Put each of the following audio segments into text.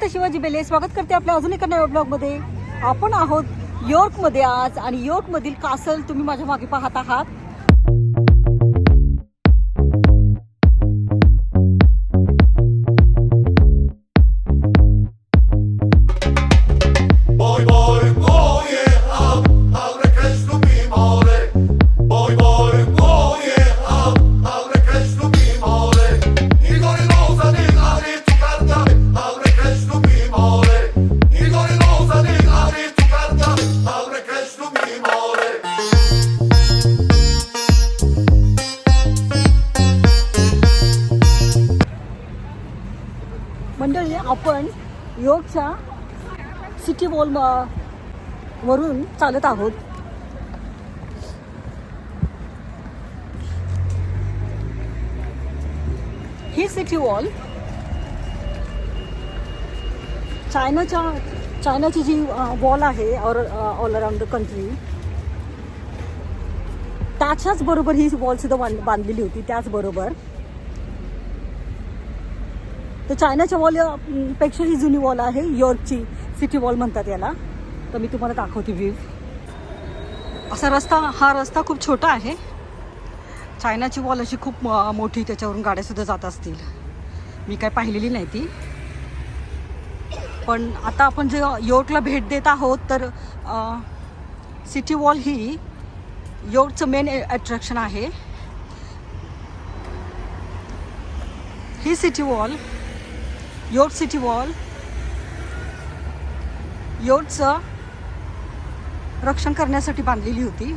गीता शिवाजी बेले स्वागत करते आपल्या अजून एका नव्या ब्लॉगमध्ये आपण आहोत यॉर्कमध्ये आज आणि यॉर्कमधील कासल तुम्ही माझ्या मागे पाहत आहात. सिटी वॉल वरून चालत आहोत. ही सिटी वॉल चायनाच्या चायनाची जी वॉल आहे all all around the country त्याच्याच बरोबर ही वॉल सुद्धा बांध- बांधलेली होती त्याचबरोबर. तर चायनाच्या वॉलपेक्षा ही जुनी वॉल आहे यॉर्कची. सिटी वॉल म्हणतात याला. तर मी तुम्हाला दाखवते व्ह्यू असा रस्ता हा रस्ता खूप छोटा आहे. चायनाची वॉल अशी खूप मोठी त्याच्यावरून गाड्यासुद्धा जात असतील. मी काय पाहिलेली नाही ती. पण आता आपण जे योटला भेट देत आहोत तर सिटी वॉल ही योटचं मेन अट्रॅक्शन आहे. ही सिटी वॉल योट सिटी वॉल योगचं रक्षण करण्यासाठी बांधलेली होती.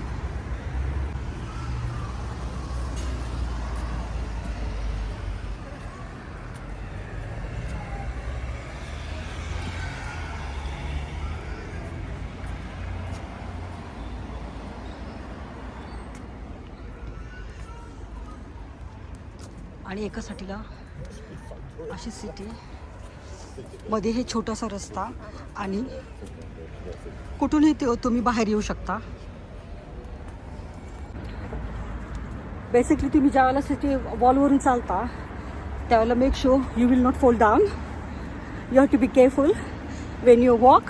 आणि एका साठीला अशी सिटी मध्ये हे छोटासा रस्ता आणि कुठूनही ते तुम्ही बाहेर येऊ शकता. बेसिकली तुम्ही ज्यावेळेला सिटी वॉलवरून चालता त्यावेळेला make sure you will not fall down you have to be careful when you walk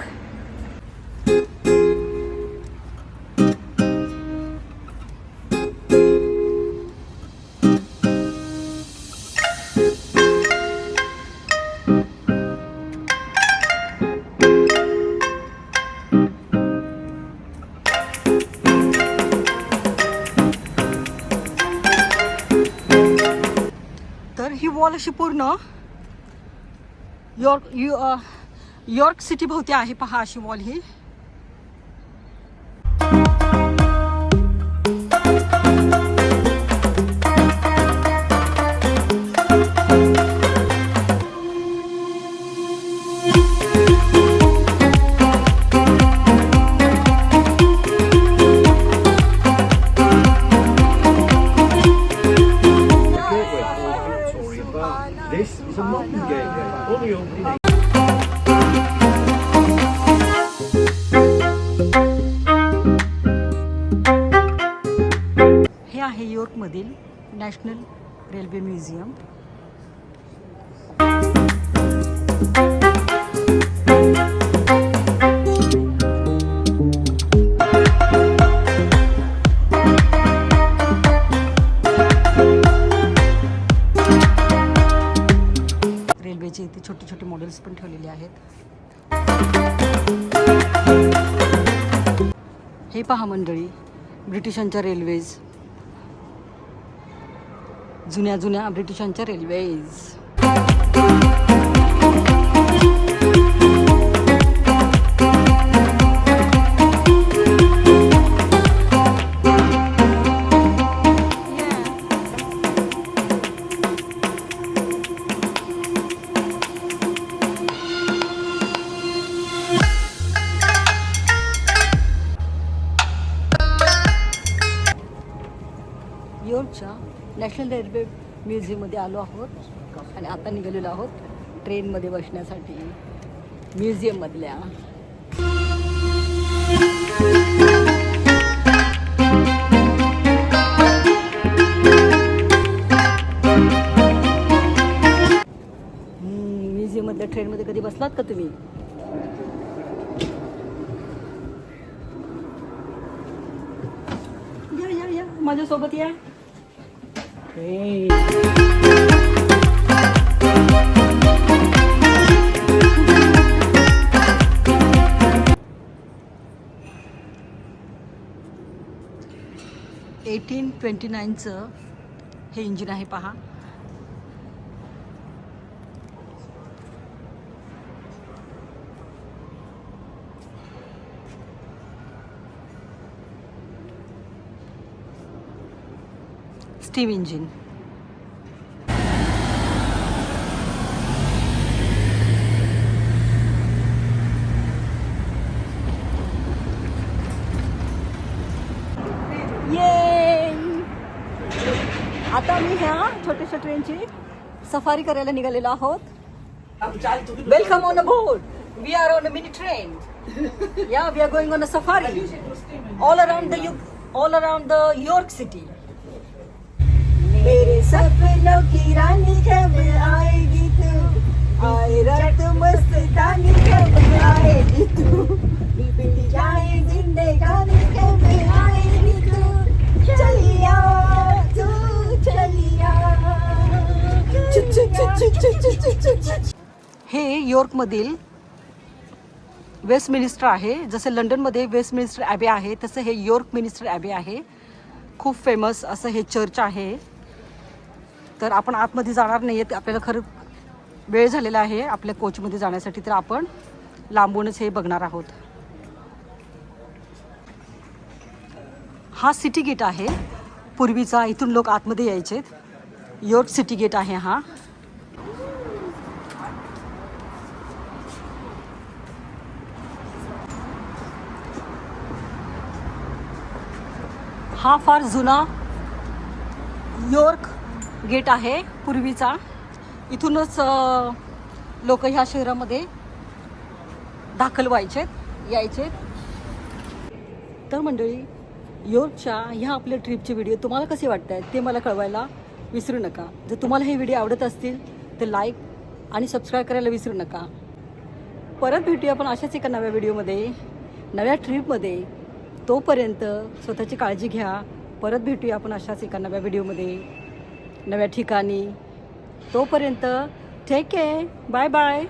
wall अशी पूर्ण. यॉर्क यु यॉर्क सिटी भोवती आहे पहा अशी वॉल ही. आहे यॉर्कमधील नॅशनल रेल्वे म्युझियम. रेल्वेचे इथे छोटे छोटे मॉडेल्स पण ठेवलेले आहेत. हे पहा मंडळी ब्रिटिशांच्या रेल्वेज जुन्या जुन्या ब्रिटिशांच्या रेल्वेज योर्कच्या नॅशनल रेल्वे म्युझियममध्ये आलो आहोत आणि आता निघालेलो आहोत ट्रेनमध्ये बसण्यासाठी म्युझियममधल्या. म्युझियममधल्या ट्रेनमध्ये कधी बसलात का तुम्ही? या या या. माझ्यासोबत या. एटीन ट्वेंटी नाईनचं हे इंजिन आहे पहा. स्टीम इंजिन ये आता मी ह्या छोट्याशा ट्रेनची सफारी करायला निघालेलो आहोत. Welcome on aboard we are on a mini train या we are going on a safari all around the all around the York city मेरे सपनों की रानी कब आएगी तू? आए रात मस्तानी कब आएगी तू? बीत जाए जिंदगानी कब आएगी तू? चलिया तू चलिया। हे यॉर्कमधील वेस्ट मिनिस्टर आहे. जसं लंडनमध्ये वेस्ट मिनिस्टर ॲबे आहे तसं हे यॉर्क मिनिस्टर ॲबे आहे. खूप फेमस असं हे चर्च आहे. तर आपण आतमध्ये जाणार नाही आहेत आपल्याला खरं वेळ झालेला आहे आपल्या कोचमध्ये जाण्यासाठी तर आपण लांबूनच हे बघणार आहोत. हा सिटी गेट आहे. पूर्वीचा इथून लोक आतमध्ये यायचे. योर्क सिटी गेट आहे हा. हा फार जुना योर्क गेट आहे पूर्वीचा. इथूनच लोक ह्या शहरामध्ये दाखल व्हायचेत यायचे तर मंडळी योगच्या ह्या आपल्या ट्रिपचे व्हिडिओ तुम्हाला कसे वाटत आहेत ते मला कळवायला विसरू नका. जर तुम्हाला हे व्हिडिओ आवडत असतील तर लाईक आणि सबस्क्राईब करायला विसरू नका. परत भेटूया आपण अशाच एका नव्या व्हिडिओमध्ये. नव्या ट्रिपमध्ये. तोपर्यंत स्वतःची काळजी घ्या. परत भेटूया आपण अशाच एका नव्या व्हिडिओमध्ये. नव्या ठिकाणी. तोपर्यंत टेक आहे बाय बाय